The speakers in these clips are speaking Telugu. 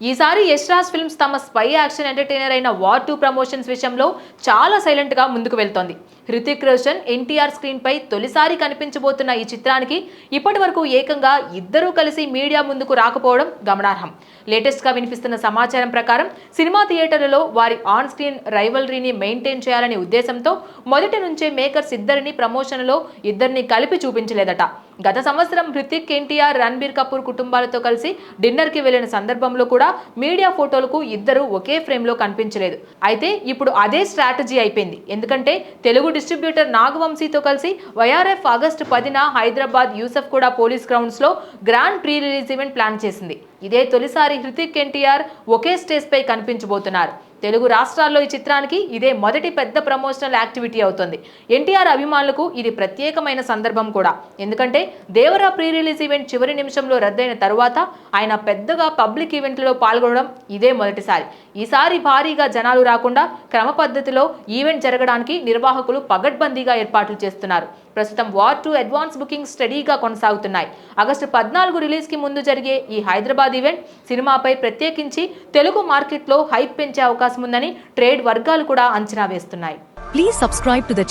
ఈసారి యశ్రాజ్ ఫిల్మ్స్ తమ స్పై యాక్షన్ ఎంటర్టైనర్ అయిన వార్ టూ ప్రమోషన్స్ విషయంలో చాలా సైలెంట్గా ముందుకు వెళ్తోంది. హృతిక్ రోషన్ ఎన్టీఆర్ స్క్రీన్ పై తొలిసారి కనిపించబోతున్న ఈ చిత్రానికి ఇప్పటి వరకు ఏకంగా ఇద్దరూ కలిసి మీడియా ముందుకు రాకపోవడం గమనార్హం. లేటెస్ట్గా వినిపిస్తున్న సమాచారం ప్రకారం సినిమా థియేటర్లలో వారి ఆన్ స్క్రీన్ రైవల్రీని మెయింటైన్ చేయాలనే ఉద్దేశంతో మొదటి నుంచే మేకర్స్ ఇద్దరిని ప్రమోషన్లో ఇద్దరిని కలిపి చూపించలేదట. గత సంవత్సరం హృతిక్ ఎన్టీఆర్ రణబీర్ కపూర్ కుటుంబాలతో కలిసి డిన్నర్కి వెళ్ళిన సందర్భంలో కూడా మీడియా ఫోటోలకు ఇద్దరు ఒకే ఫ్రేమ్లో కనిపించలేదు. అయితే ఇప్పుడు అదే స్ట్రాటజీ అయిపోయింది. ఎందుకంటే తెలుగు డిస్ట్రిబ్యూటర్ నాగవంశీతో కలిసి వైఆర్ఎఫ్ ఆగస్టు పదిన హైదరాబాద్ యూసఫ్ కూడా పోలీస్ గ్రౌండ్స్లో grand pre release event plan చేసింది. ఇదే తొలిసారి హృతిక్ ఎన్టీఆర్ ఒకే స్టేజ్ పై కనిపించబోతున్నారు. తెలుగు రాష్ట్రాల్లో ఈ చిత్రానికి ఇదే మొదటి పెద్ద ప్రమోషనల్ యాక్టివిటీ అవుతుంది. ఎన్టీఆర్ అభిమానులకు ఇది ప్రత్యేకమైన సందర్భం కూడా. ఎందుకంటే దేవరా ప్రీ రిలీజ్ ఈవెంట్ చివరి నిమిషంలో రద్దయిన తరువాత ఆయన పెద్దగా పబ్లిక్ ఈవెంట్లలో పాల్గొనడం ఇదే మొదటిసారి. ఈసారి భారీగా జనాలు రాకుండా క్రమ పద్ధతిలో ఈవెంట్ జరగడానికి నిర్వాహకులు పగడ్బందీగా ఏర్పాట్లు చేస్తున్నారు. ప్రస్తుతం వార్ టూ అడ్వాన్స్ బుకింగ్ స్టడీగా కొనసాగుతున్నాయి. ఆగస్టు పద్నాలుగు రిలీజ్కి ముందు జరిగే ఈ హైదరాబాద్ హైదరాబాద్ ఈవెంట్ సినిమాపై ప్రత్యేకించి తెలుగు మార్కెట్లో హైప్ పెంచే అవకాశం ఉందని ట్రేడ్ వర్గాలు కూడా అంచనా వేస్తున్నాయి. Please subscribe to the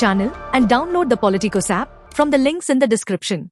and download the Politico app from the links in the description